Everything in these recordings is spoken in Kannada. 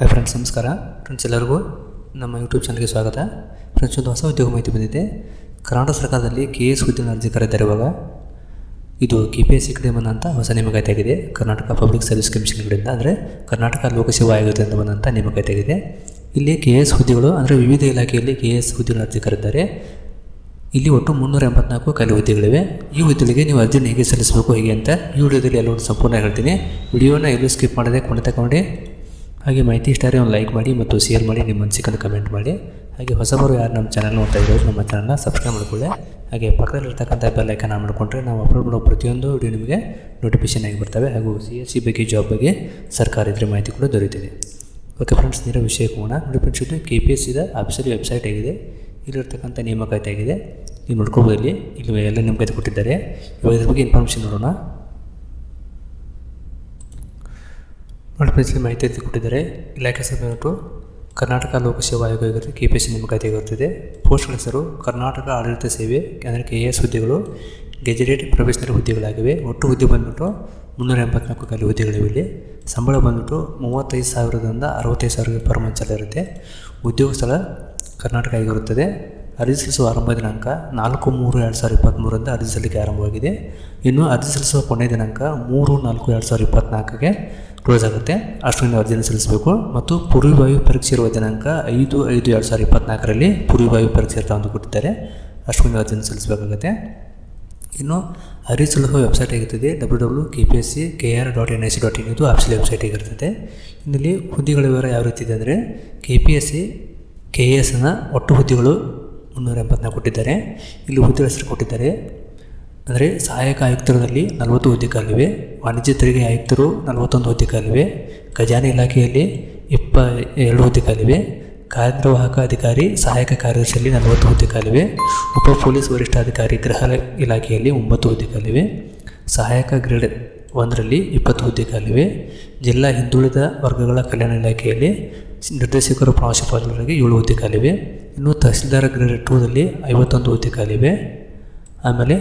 ಹಾಯ್ ಫ್ರೆಂಡ್ಸ್ ನಮಸ್ಕಾರ. ಫ್ರೆಂಡ್ಸ್ ಎಲ್ಲರಿಗೂ ನಮ್ಮ ಯೂಟ್ಯೂಬ್ ಚಾನಲ್ಗೆ ಸ್ವಾಗತ. ಫ್ರೆಂಡ್ಸ್ ಒಂದು ಹೊಸ ಉದ್ಯೋಗ ಮಾಹಿತಿ ಬಂದಿದೆ. ಕರ್ನಾಟಕ ಸರ್ಕಾರದಲ್ಲಿ ಕೆ ಎಸ್ ಹುದ್ದೆನ ಅರ್ಜಿ ಕರೆದಿರುವಾಗ ಇದು ಕೆ ಪಿ ಎಸ್ ಸಿ ಕಡೆ ಬಂದಂಥ ಹೊಸ ನೇಮಕಾತಿ ಆಗಿದೆ. ಕರ್ನಾಟಕ ಪಬ್ಲಿಕ್ ಸರ್ವಿಸ್ ಕಮಿಷನ್ ಕಡೆಯಿಂದ ಅಂದರೆ ಕರ್ನಾಟಕ ಲೋಕಸೇವಾ ಆಯೋಗದಿಂದ ಬಂದಂಥ ನೇಮಕಾತಿ ಆಗಿದೆ. ಇಲ್ಲಿ ಕೆ ಎಸ್ ಹುದ್ದೆಗಳು ಅಂದರೆ ವಿವಿಧ ಇಲಾಖೆಯಲ್ಲಿ ಕೆ ಎಸ್ ಹುದ್ದೆಗಳ ಅರ್ಜಿ ಕರೆದಿದ್ದಾರೆ. ಇಲ್ಲಿ ಒಟ್ಟು ಮುನ್ನೂರ ಎಂಬತ್ನಾಲ್ಕು ಖಾಲಿ ಹುದ್ದೆಗಳಿವೆ. ಈ ಹುದ್ದೆಗಳಿಗೆ ನೀವು ಅರ್ಜಿನ ಹೇಗೆ ಸಲ್ಲಿಸಬೇಕು, ಹೇಗೆ ಅಂತ ಈ ವಿಡಿಯೋದಲ್ಲಿ ಎಲ್ಲವನ್ನು ಸಂಪೂರ್ಣ ಹೇಳ್ತೀನಿ. ವಿಡಿಯೋನ ಎಲ್ಲೂ ಸ್ಕಿಪ್ ಮಾಡದೆ ಕೊನೆ ತಗೊಂಡು. ಹಾಗೆ ಮಾಹಿತಿ ಇಷ್ಟ ಒಂದು ಲೈಕ್ ಮಾಡಿ ಮತ್ತು ಶೇರ್ ಮಾಡಿ, ನಿಮ್ಮ ಅನಿಸಿಕೆಯನ್ನು ಕಮೆಂಟ್ ಮಾಡಿ. ಹಾಗೆ ಹೊಸಬರು ಯಾರು ನಮ್ಮ ಚಾನಲ್ ನೋಡ್ತಾ ಇರೋರು ನಮ್ಮ ಚಾನಲ್ನ ಸಬ್ಸ್ಕ್ರೈಬ್ ಮಾಡ್ಕೊಳ್ಳಿ. ಹಾಗೆ ಪಕ್ಕದಲ್ಲಿರ್ತಕ್ಕಂಥ ಬೆಲ್ ಐಕನ್ ಆನ್ ಮಾಡಿಕೊಂಡ್ರೆ ನಾವು ಅಪ್ಲೋಡ್ ಮಾಡೋ ಪ್ರತಿಯೊಂದು ವಿಡಿಯೋ ನಿಮಗೆ ನೋಟಿಫಿಕೇಷನ್ ಆಗಿ ಬರ್ತವೆ. ಹಾಗೂ ಸಿ ಎಸ್ ಸಿ ಬಗ್ಗೆ ಜಾಬ್ ಬಗ್ಗೆ ಸರ್ಕಾರ ಇದ್ರೆ ಮಾಹಿತಿ ಕೂಡ ದೊರೆಯುತ್ತದೆ. ಓಕೆ ಫ್ರೆಂಡ್ಸ್ ನೇರ ವಿಷಯ ಹೋಗೋಣ. ನೋಡಿ ಫ್ರೆಂಡ್ಸ್ ಇದು ಕೆ ಪಿ ಎಸ್ ಸಿದ ಆಫೀಸರಿ ವೆಬ್ಸೈಟ್ ಆಗಿದೆ. ಇಲ್ಲಿರ್ತಕ್ಕಂಥ ನೇಮಕಾತಿ ಆಗಿದೆ. ನೀವು ನೋಡ್ಕೋಬೋದು ಇಲ್ಲಿ. ಎಲ್ಲ ನೇಮಕಾತಿ ಕೊಟ್ಟಿದ್ದಾರೆ. ಇವಾಗ ಇದ್ರ ಬಗ್ಗೆ ಇನ್ಫಾರ್ಮೇಷನ್ ನೋಡೋಣ. ನೋಡಿ ಮಾಹಿತಿ ಕೊಟ್ಟಿದ್ದಾರೆ. ಇಲಾಖೆ ಸಭೆಯು ಕರ್ನಾಟಕ ಲೋಕಸೇವಾ ಆಯೋಗ ಆಗಿರುತ್ತೆ ಕೆ ಪಿ ಎಸ್ ನೇಮಕಾತಿ ಆಗಿರುತ್ತದೆ ಪೋಸ್ಟ್ಗಳ ಹೆಸರು ಕರ್ನಾಟಕ ಆಡಳಿತ ಸೇವೆ, ಅಂದರೆ ಕೆ ಎಸ್ ಹುದ್ದೆಗಳು ಗೆಜೆಟೆಡ್ ಪ್ರೊಫೆಷನಲ್ ಹುದ್ದೆಗಳಾಗಿವೆ. ಒಟ್ಟು ಹುದ್ದೆ ಬಂದ್ಬಿಟ್ಟು ಮುನ್ನೂರ ಎಂಬತ್ನಾಲ್ಕು ಖಾಲಿ ಹುದ್ದೆಗಳಿವೆ ಇಲ್ಲಿ. ಸಂಬಳ ಬಂದ್ಬಿಟ್ಟು ಮೂವತ್ತೈದು ಸಾವಿರದಿಂದ ಅರವತ್ತೈದು ಸಾವಿರ ಪರ್ ಇರುತ್ತೆ. ಉದ್ಯೋಗ ಸ್ಥಳ ಕರ್ನಾಟಕ ಆಗಿರುತ್ತದೆ. ಅರ್ಜಿ ಸಲ್ಲಿಸುವ ಆರಂಭ ದಿನಾಂಕ ನಾಲ್ಕು ಮೂರು ಎರಡು ಸಾವಿರದ ಇಪ್ಪತ್ತ್ಮೂರರಿಂದ ಅರ್ಜಿ ಸಲ್ಲಿಕೆ ಆರಂಭವಾಗಿದೆ. ಇನ್ನು ಅರ್ಜಿ ಸಲ್ಲಿಸುವ ಕೊನೆಯ ದಿನಾಂಕ ಮೂರು ನಾಲ್ಕು ಎರಡು ಸಾವಿರದ ಇಪ್ಪತ್ತ್ನಾಲ್ಕಕ್ಕೆ ಕ್ಲೋಸ್ ಆಗುತ್ತೆ. ಅಷ್ಟರಿಂದ ಅರ್ಜಿಯನ್ನು ಸಲ್ಲಿಸಬೇಕು. ಮತ್ತು ಪೂರ್ವವಾಯು ಪರೀಕ್ಷೆ ಇರುವ ದಿನಾಂಕ ಐದು ಐದು ಎರಡು ಸಾವಿರದ ಇಪ್ಪತ್ತ್ನಾಲ್ಕರಲ್ಲಿ ಪೂರ್ವವಾಯು ಪರೀಕ್ಷೆ ಅಂತ ಒಂದು ಕೊಟ್ಟಿದ್ದಾರೆ ಅಷ್ಟರಿಂದ ಅರ್ಜಿಯನ್ನು ಸಲ್ಲಿಸಬೇಕಾಗುತ್ತೆ. ಇನ್ನು ಅರ್ಜಿ ಸಲ್ಲಿಸುವ ವೆಬ್ಸೈಟ್ ಆಗಿರ್ತದೆ W W K P S C K R dot N I C dot in ಇದು ಆಫೀಸಿಯಲ್ ವೆಬ್ಸೈಟ್ ಆಗಿರ್ತದೆ ಇಲ್ಲಿ ಹುದ್ದೆಗಳ ವಿವರ ಯಾವ ರೀತಿ ಇದೆ ಅಂದರೆ K P S C K A ಎಸ್ನ ಒಟ್ಟು ಹುದ್ದೆಗಳು ಮುನ್ನೂರ ಎಂಬತ್ನಾಲ್ಕು ಕೊಟ್ಟಿದ್ದಾರೆ. ಇಲ್ಲಿ ಹುದ್ದೆ ಹೆಸರು ಕೊಟ್ಟಿದ್ದಾರೆ. ಅಂದರೆ ಸಹಾಯಕ ಆಯುಕ್ತರಲ್ಲಿ ನಲವತ್ತು ಹುದ್ದೆಗಳಿವೆ. ವಾಣಿಜ್ಯ ತೆರಿಗೆ ಆಯುಕ್ತರು ನಲವತ್ತೊಂದು ಹುದ್ದೆಗಳಿವೆ. ಖಜಾನೆ ಇಲಾಖೆಯಲ್ಲಿ ಇಪ್ಪ ಎರಡು ಹುದ್ದೆಗಳಿವೆ. ಕಾರ್ಯನಿರ್ವಾಹಕ ಅಧಿಕಾರಿ, ಸಹಾಯಕ ಕಾರ್ಯದರ್ಶಿಯಲ್ಲಿ ನಲವತ್ತು ಹುದ್ದೆಗಳಿವೆ. ಉಪ ಪೊಲೀಸ್ ವರಿಷ್ಠಾಧಿಕಾರಿ ಗೃಹ ಇಲಾಖೆಯಲ್ಲಿ ಒಂಬತ್ತು ಹುದ್ದೆಗಳಿವೆ. ಸಹಾಯಕ ಗ್ರೇಡ್ ಒಂದರಲ್ಲಿ ಇಪ್ಪತ್ತು ಹುದ್ದೆಗಳಿವೆ. ಜಿಲ್ಲಾ ಹಿಂದುಳಿದ ವರ್ಗಗಳ ಕಲ್ಯಾಣ ಇಲಾಖೆಯಲ್ಲಿ ನಿರ್ದೇಶಕರು ಪ್ರಾಂಶುಪಾಲರಿಗೆ ಏಳು ಹುದ್ದೆ ಖಾಲಿವೆ ಇನ್ನು ತಹಸೀಲ್ದಾರ್ ಗ್ರೇಡ್ ಟೂದಲ್ಲಿ ಐವತ್ತೊಂದು ಹುದ್ದೆ ಖಾಲಿವೆ ಆಮೇಲೆ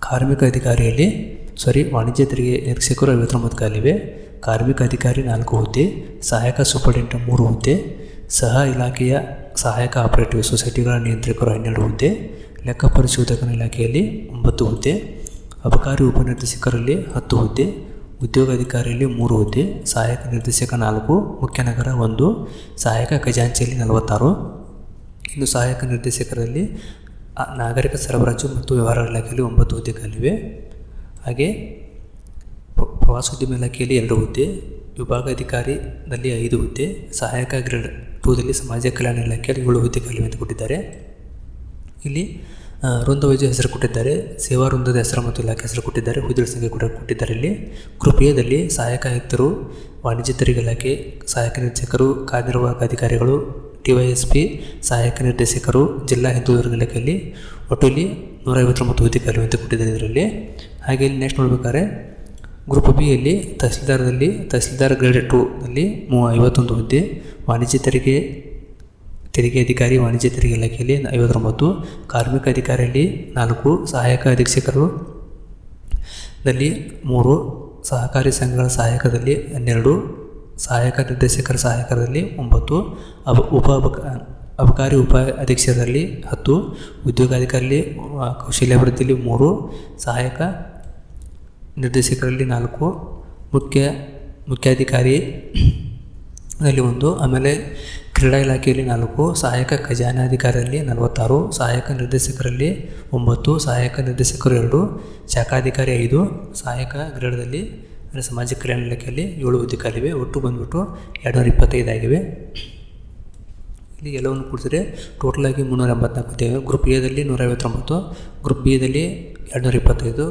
ಕಾರ್ಮಿಕ ಅಧಿಕಾರಿಯಲ್ಲಿ ಸಾರಿ ವಾಣಿಜ್ಯ ತೆರಿಗೆ ನಿರೀಕ್ಷಕರು ಐವತ್ತೊಂಬತ್ತು ಖಾಲಿವೆ ಕಾರ್ಮಿಕ ಅಧಿಕಾರಿ ನಾಲ್ಕು ಹುದ್ದೆ, ಸಹಾಯಕ ಸೂಪರಿಂಟೆಂಡೆಂಟ್ ಮೂರು ಹುದ್ದೆ, ಸಹ ಇಲಾಖೆಯ ಸಹಾಯಕ ಆಪರೇಟಿವ್ ಸೊಸೈಟಿಗಳ ನಿಯಂತ್ರಕರು ಹನ್ನೆರಡು ಹುದ್ದೆ, ಲೆಕ್ಕ ಪರಿಶೋಧಕನ ಇಲಾಖೆಯಲ್ಲಿ ಒಂಬತ್ತು ಹುದ್ದೆ, ಅಬಕಾರಿ ಉಪನಿರ್ದೇಶಕರಲ್ಲಿ ಹತ್ತು ಹುದ್ದೆ ಉದ್ಯೋಗಾಧಿಕಾರಿಯಲ್ಲಿ ಮೂರು ಹುದ್ದೆ, ಸಹಾಯಕ ನಿರ್ದೇಶಕ ನಾಲ್ಕು, ಮುಖ್ಯ ನಗರ ಒಂದು, ಸಹಾಯಕ ಖಜಾಂಚಿಯಲ್ಲಿ ನಲವತ್ತಾರು. ಇನ್ನು ಸಹಾಯಕ ನಿರ್ದೇಶಕರಲ್ಲಿ ನಾಗರಿಕ ಸರಬರಾಜು ಮತ್ತು ವ್ಯವಹಾರ ಇಲಾಖೆಯಲ್ಲಿ ಒಂಬತ್ತು ಹುದ್ದೆಗಳಿವೆ. ಹಾಗೆ ಪ್ರ- ಪ್ರವಾಸೋದ್ಯಮ ಇಲಾಖೆಯಲ್ಲಿ ಎರಡು ಹುದ್ದೆ ವಿಭಾಗಾಧಿಕಾರಿನಲ್ಲಿ ಐದು ಹುದ್ದೆ, ಸಹಾಯಕ ಗ್ರೇಡ್ ಟೂದಲ್ಲಿ ಸಮಾಜ ಕಲ್ಯಾಣ ಇಲಾಖೆಯಲ್ಲಿ ಏಳು ಹುದ್ದೆಗಳಿವೆ ಅಂತ ಕೊಟ್ಟಿದ್ದಾರೆ. ಇಲ್ಲಿ ಆ, ವೃಂದ ವೈದ್ಯ ಹೆಸರು ಕೊಟ್ಟಿದ್ದಾರೆ. ಸೇವಾ ವೃಂದದ ಹೆಸರು ಮತ್ತು ಇಲಾಖೆ ಹೆಸರು ಕೊಟ್ಟಿದ್ದಾರೆ. ಹುದ್ದೆಗಳ ಸಂಖ್ಯೆ ಕೂಡ ಕೊಟ್ಟಿದ್ದಾರೆ ಇಲ್ಲಿ. ಕೃಪೆಯದಲ್ಲಿ ಸಹಾಯಕ ಆಯುಕ್ತರು ವಾಣಿಜ್ಯ ತೆರಿಗೆ ಇಲಾಖೆ ಸಹಾಯಕ ನಿರ್ದೇಶಕರು ಕಾರ್ಯನಿರ್ವಾಹಕ ಅಧಿಕಾರಿಗಳು ಟಿ ವೈ ಎಸ್ ಪಿ ಸಹಾಯಕ ನಿರ್ದೇಶಕರು ಜಿಲ್ಲಾ ಹಿಂದುಳಿದ ಇಲಾಖೆಯಲ್ಲಿ ಒಟ್ಟು ಇಲ್ಲಿ ನೂರ ಐವತ್ತೊಂಬತ್ತು ಹುದ್ದೆ ಖಾಲಿ ಅಂತ ಕೊಟ್ಟಿದ್ದಾರೆ ಇದರಲ್ಲಿ. ಹಾಗೆ ಇಲ್ಲಿ ನೆಕ್ಸ್ಟ್ ನೋಡ್ಬೇಕಾದ್ರೆ ಗ್ರೂಪ್ ಬಿಯಲ್ಲಿ ತಹಸೀಲ್ದಾರದಲ್ಲಿ ತಹಸೀಲ್ದಾರ್ ಗ್ರೇಡ್ ಟೂ ಅಲ್ಲಿ ಮೂ ಐವತ್ತೊಂದು ಹುದ್ದೆ ವಾಣಿಜ್ಯ ತೆರಿಗೆ ತೆರಿಗೆ ಅಧಿಕಾರಿ, ವಾಣಿಜ್ಯ ತೆರಿಗೆ ಇಲಾಖೆಯಲ್ಲಿ ಐವತ್ತೊಂಬತ್ತು, ಕಾರ್ಮಿಕ ಅಧಿಕಾರಿಯಲ್ಲಿ ನಾಲ್ಕು, ಸಹಾಯಕ ಅಧೀಕ್ಷಕರು ದಲ್ಲಿ ಮೂರು, ಸಹಕಾರಿ ಸಂಘಗಳ ಸಹಾಯಕದಲ್ಲಿ ಹನ್ನೆರಡು, ಸಹಾಯಕ ನಿರ್ದೇಶಕರ ಸಹಾಯಕರಲ್ಲಿ ಒಂಬತ್ತು, ಅಬ, ಉಪ ಅಬಕ, ಅಬಕಾರಿ ಉಪ ಅಧೀಕ್ಷಕರಲ್ಲಿ ಹತ್ತು, ಉದ್ಯೋಗಾಧಿಕಾರಿಯಲ್ಲಿ ಕೌಶಲ್ಯಾಭಿವೃದ್ಧಿಯಲ್ಲಿ ಮೂರು, ಸಹಾಯಕ ನಿರ್ದೇಶಕರಲ್ಲಿ ನಾಲ್ಕು, ಮುಖ್ಯ, ಮುಖ್ಯಾಧಿಕಾರಿ ಅಲ್ಲಿ ಒಂದು, ಆಮೇಲೆ ಕ್ರೀಡಾ ಇಲಾಖೆಯಲ್ಲಿ ನಾಲ್ಕು, ಸಹಾಯಕ ಖಜಾನಾಧಿಕಾರಿಯಲ್ಲಿ ನಲವತ್ತಾರು, ಸಹಾಯಕ ನಿರ್ದೇಶಕರಲ್ಲಿ ಒಂಬತ್ತು, ಸಹಾಯಕ ನಿರ್ದೇಶಕರು ಎರಡು, ಶಾಖಾಧಿಕಾರಿ ಐದು, ಸಹಾಯಕ ಗ್ರೇಡದಲ್ಲಿ ಅಂದರೆ ಸಮಾಜ ಕಲ್ಯಾಣ ಇಲಾಖೆಯಲ್ಲಿ ಏಳು ಅಧಿಕಾರಿವೆ ಒಟ್ಟು ಬಂದ್ಬಿಟ್ಟು ಎರಡು ನೂರ ಆಗಿವೆ. ಇಲ್ಲಿ ಎಲ್ಲವನ್ನು ಕೂಡಿಸಿದ್ರೆ ಟೋಟಲಾಗಿ ಮುನ್ನೂರ ಎಂಬತ್ನಾಲ್ಕು ಗ್ರೂಪ್ ಎದಲ್ಲಿ ನೂರ ಐವತ್ತೊಂಬತ್ತು ಗ್ರೂಪ್ ಬಿದಲ್ಲಿ ಎರಡುನೂರ ಇಪ್ಪತ್ತೈದು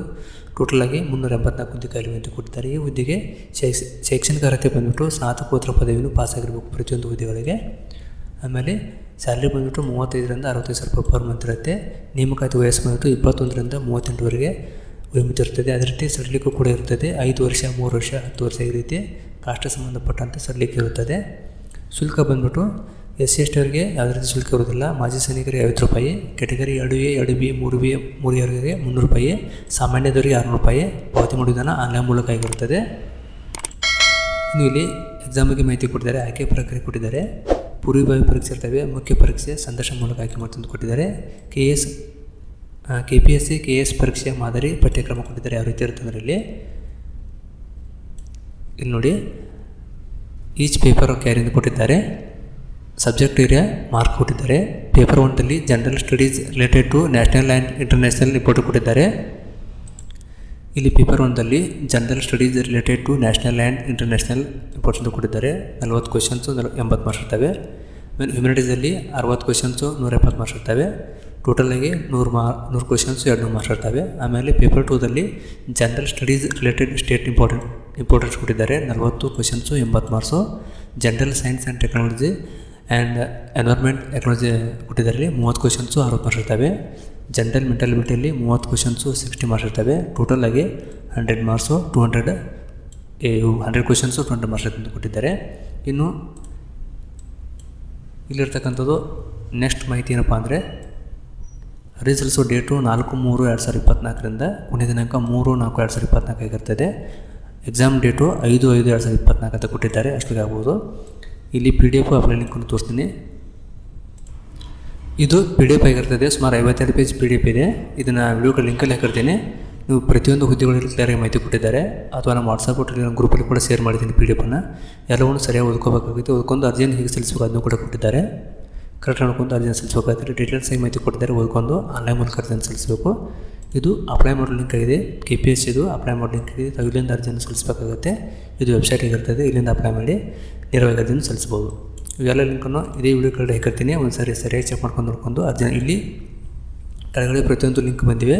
ಟೋಟಲಾಗಿ ಮುನ್ನೂರ ಎಂಬತ್ನಾಲ್ಕು ಹುದ್ದೆ ಖಾಲಿ ಅಂತ ಕೊಟ್ಟಿದ್ದಾರೆ. ಈ ಹುದ್ದೆಗೆ ಶೈಕ್ಷ, ಶೈಕ್ಷಣಿಕ ಅರ್ಹತೆ ಬಂದ್ಬಿಟ್ಟು ಸ್ನಾತಕೋತ್ತರ ಪದವಿಯನ್ನು ಪಾಸಾಗಿರಬೇಕು ಪ್ರತಿಯೊಂದು ಹುದ್ದೆಗಳಿಗೆ. ಆಮೇಲೆ ಸ್ಯಾಲ್ರಿ ಬಂದುಬಿಟ್ಟು ಮೂವತ್ತೈದರಿಂದ ಅರವತ್ತೈದು ಸಾವಿರ ರೂಪಾಯಿ ಪರ್ ಮಂತ್ ಇರುತ್ತೆ. ನೇಮಕಾತಿ ವಯಸ್ಸು ಬಂದುಬಿಟ್ಟು ಇಪ್ಪತ್ತೊಂದರಿಂದ ಮೂವತ್ತೆಂಟುವರೆಗೆ ವಯೋಮಿತಿ ಇರ್ತದೆ. ಅದೇ ರೀತಿ ಸಡಿಲಿಕ್ಕೂ ಕೂಡ ಇರ್ತದೆ. ಐದು ವರ್ಷ, ಮೂರು ವರ್ಷ, ಹತ್ತು ವರ್ಷ ಈ ರೀತಿ ಕಾಷ್ಟ ಸಂಬಂಧಪಟ್ಟಂತೆ ಸಡಿಲಿಕ್ಕೆ ಇರುತ್ತದೆ ಶುಲ್ಕ ಬಂದ್ಬಿಟ್ಟು ಎಸ್ ಸಿ ಎಸ್ ಟಿ ಅವರಿಗೆ ಯಾವುದೇ ರೀತಿ ಶುಲ್ಕ ಇರುವುದಿಲ್ಲ. ಮಾಜಿ ಸೈನಿಕರಿಗೆ ಐವತ್ತು ರೂಪಾಯಿ, ಕೆಟಗರಿ ಎರಡು ಎ, ಎರಡು ಬಿ, ಮೂರು ಬಿ ಮೂರು ಅವರಿಗೆ ಮುನ್ನೂರು ರೂಪಾಯಿ, ಸಾಮಾನ್ಯದವರಿಗೆ ಆರುನೂರು ರೂಪಾಯಿ ಪಾವತಿ ಮಾಡುವುದನ್ನು ಆನ್ಲೈನ್ ಮೂಲಕ ಆಗಿರುತ್ತದೆ. ಇನ್ನು ಇಲ್ಲಿ ಎಕ್ಸಾಮ್ ಮಾಹಿತಿ ಕೊಟ್ಟಿದ್ದಾರೆ. ಆಯ್ಕೆ ಪ್ರಕ್ರಿಯೆ ಕೊಟ್ಟಿದ್ದಾರೆ. ಪೂರ್ವಭಾವಿ ಪರೀಕ್ಷೆ ಇರ್ತವೆ. ಮುಖ್ಯ ಪರೀಕ್ಷೆ ಸಂದರ್ಶನ ಮೂಲಕ ಆಯ್ಕೆ ಮಾಡ್ತಂದು ಕೊಟ್ಟಿದ್ದಾರೆ. K S K P S C K S ಪರೀಕ್ಷೆಯ ಮಾದರಿ ಪಠ್ಯಕ್ರಮ ಕೊಟ್ಟಿದ್ದಾರೆ. ಯಾವ ರೀತಿ ಇರುತ್ತೆ ಅಂದರೆ ಇಲ್ಲಿ. ಇಲ್ಲಿ ನೋಡಿ. ಈಚ್ ಪೇಪರ್ ಕ್ಯಾರಿಯಿಂದ ಕೊಟ್ಟಿದ್ದಾರೆ. ಸಬ್ಜೆಕ್ಟ್ ಏರಿಯಾ ಮಾರ್ಕ್ ಕೊಟ್ಟಿದ್ದಾರೆ. Paper ಒನ್ದಲ್ಲಿ general studies related to national and international report ಕೊಟ್ಟಿದ್ದಾರೆ. ಇಲ್ಲಿ paper ಒಂದಲ್ಲಿ general studies related to national and international important ಕೊಟ್ಟಿದ್ದಾರೆ. ನಲ್ವತ್ತು ಕ್ವಶನ್ಸು ನಲ್ ಎಂಬತ್ತು ಮಾರ್ಕ್ಸ್ ಇರ್ತವೆ. ಆಮೇಲೆ ಹ್ಯುಮಿನಿಟೀಸಲ್ಲಿ ಅರವತ್ತು ಕ್ವಶನ್ಸು ನೂರ ಎಪ್ಪತ್ತು ಮಾರ್ಕ್ಸ್ ಇರ್ತವೆ ಟೋಟಲಾಗಿ ನೂರು ಮಾ ನೂರು ಕ್ವಶನ್ಸು ಎರಡು ನೂರು ಮಾರ್ಕ್ಸ್ ಇರ್ತವೆ. ಆಮೇಲೆ paper ಟೂದಲ್ಲಿ general studies related state important importance ಕೊಟ್ಟಿದ್ದಾರೆ. ನಲವತ್ತು ಕ್ವಶನ್ಸು ಎಂಬತ್ತು marks general science and technology and environment technology ಕೊಟ್ಟಿದ್ದಾರೆ, ಮೂವತ್ತು ಕ್ವಶನ್ಸು ಅರವತ್ತು ಮಾರ್ಕ್ಸ್ ಇರ್ತವೆ. ಜನರಲ್ ಮೆಂಟಾಲಿಬಿಟಿಯಲ್ಲಿ ಮೂವತ್ತು ಕ್ವಶನ್ಸು ಸಿಕ್ಸ್ಟಿ ಮಾರ್ಕ್ಸ್ ಇರ್ತವೆ. ಟೋಟಲಾಗಿ hundred marks two hundred hundred questions two hundred marks ಅಂತ ಕೊಟ್ಟಿದ್ದಾರೆ. ಇನ್ನು ಇಲ್ಲಿರ್ತಕ್ಕಂಥದ್ದು ನೆಕ್ಸ್ಟ್ ಮಾಹಿತಿ ಏನಪ್ಪ ಅಂದರೆ ರಿಸಲ್ಟ್ಸು ಡೇಟು ನಾಲ್ಕು, ಮೂರು, ಎರಡು ಸಾವಿರದ ಇಪ್ಪತ್ನಾಲ್ಕರಿಂದ ಕೊನೆಯ ದಿನಾಂಕ ಮೂರು, ನಾಲ್ಕು, ಎರಡು ಸಾವಿರದ ಇಪ್ಪತ್ತ್ನಾಲ್ಕು ಆಗಿರ್ತದೆ. ಎಕ್ಸಾಮ್ ಡೇಟು ಐದು ಐದು, ಎರಡು ಸಾವಿರದ ಇಪ್ಪತ್ನಾಲ್ಕು ಅಂತ ಕೊಟ್ಟಿದ್ದಾರೆ. ಅಷ್ಟಿಗೆ ಆಗ್ಬೋದು ಇಲ್ಲಿ ಪಿ ಡಿ ಎಫ್ ಅಪ್ಲೈ ಲಿಂಕನ್ನು ತೋರಿಸ್ತೀನಿ. ಇದು ಪಿ ಡಿ ಎಫ್ ಆಗಿರ್ತದೆ ಸುಮಾರು ಐವತ್ತೆರಡು ಪೇಜ್ ಪಿ ಡಿ ಎಫ್ ಇದೆ. ಇದನ್ನು ವಿಡಿಯೋಗಳ ಲಿಂಕಲ್ಲಿ ಹಾಕಿರ್ತೀನಿ. ನೀವು ಪ್ರತಿಯೊಂದು ಹುದ್ದೆಗಳಲ್ಲಿ ಕ್ಲಿಯರಾಗಿ ಮಾಹಿತಿ ಕೊಟ್ಟಿದ್ದಾರೆ. ಅಥವಾ ನಮ್ಮ ವಾಟ್ಸಪ್ ನಮ್ಮ ಗ್ರೂಪಲ್ಲಿ ಕೂಡ ಶೇರ್ ಮಾಡಿದ್ದೀನಿ ಪಿ ಡಿ ಎಫನ್ನು ಎಲ್ಲವನ್ನು ಸರಿಯಾಗಿ ಓದ್ಕೋಬೇಕಾಗುತ್ತೆ. ಓದ್ಕೊಂಡು ಅರ್ಜಿಯನ್ನು ಹೇಗೆ ಸಲ್ಲಿಸಬೇಕು ಅದನ್ನು ಕೂಡ ಕೊಟ್ಟಿದ್ದಾರೆ. ಕರೆಕ್ಟ್ ನೋಡ್ಕೊಂಡು ಅರ್ಜಿಯನ್ನು ಸಲ್ಲಿಸಬೇಕಾಗುತ್ತೆ. ಡೀಟೇಲ್ಸ್ ಹೇಗೆ ಮಾಹಿತಿ ಕೊಟ್ಟಿದ್ದಾರೆ. ಓದ್ಕೊಂಡು ಆನ್ಲೈನ್ ಮೂಲಕ ಅರ್ಜಿಯನ್ನು ಸಲ್ಲಿಸಬೇಕು. ಇದು ಅಪ್ಲೈ ಮಾಡೋ ಲಿಂಕ್ ಆಗಿದೆ ಕೆ ಪಿ ಎಸ್ ಇದು ಅಪ್ಲೈ ಮಾಡೋ ಲಿಂಕ್ ಆಗಿದೆ. ತಾವು ಇಲ್ಲಿಂದ ಅರ್ಜಿಯನ್ನು ಸಲ್ಲಿಸಬೇಕಾಗುತ್ತೆ. ಇದು ವೆಬ್ಸೈಟ್ ಆಗಿರ್ತದೆ ಇಲ್ಲಿಂದ ಅಪ್ಲೈ ಮಾಡಿ ನೇರವಾಗಿ ಅರ್ಜಿಯನ್ನು ಸಲ್ಲಿಸ್ಬೋದು ಇವೆಲ್ಲ ಲಿಂಕನ್ನು ಇದೇ ವಿಡಿಯೋ ಕಡೆ ಹಾಕಿರ್ತೀನಿ. ಒಂದು ಸಾರಿ ಸರಿಯಾಗಿ ಚೆಕ್ ಮಾಡ್ಕೊಂಡು ನೋಡ್ಕೊಂಡು ಅರ್ಜಿ ಇಲ್ಲಿ ಕೆಳಗಡೆ ಪ್ರತಿಯೊಂದು ಲಿಂಕ್ ಬಂದಿವೆ.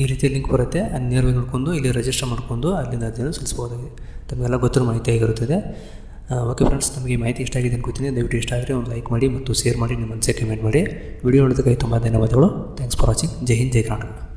ಈ ರೀತಿ ಲಿಂಕ್ ಬರುತ್ತೆ. ಅಲ್ಲಿ ನೇರವಾಗಿ ನೋಡ್ಕೊಂಡು ಇಲ್ಲಿ ರಿಜಿಸ್ಟರ್ ಮಾಡ್ಕೊಂಡು ಅಲ್ಲಿಂದ ಅರ್ಜಿಯನ್ನು ಸಲ್ಲಿಸ್ಬೋದಾಗಿದೆ ತಮಗೆಲ್ಲ ಗೊತ್ತಿರೋ ಮಾಹಿತಿ ಆಗಿರುತ್ತದೆ ಓಕೆ ಫ್ರೆಂಡ್ಸ್ ನಮಗೆ ಮಾಹಿತಿ ಇಷ್ಟ ಆಗಿದೆ ಅನ್ಕೋತೀನಿ. ದಯವಿಟ್ಟು ಇಷ್ಟ ಆದರೆ ಒಂದು ಲೈಕ್ ಮಾಡಿ ಮತ್ತು ಶೇರ್ ಮಾಡಿ, ನಿಮ್ಮ ಮನಸ್ಸೇ ಕಮೆಂಟ್ ಮಾಡಿ. ವಿಡಿಯೋ ನೋಡೋದಕ್ಕಾಗಿ ತುಂಬ ಧನ್ಯವಾದಗಳು. Thanks for watching Jai Hind, Jai Karnataka.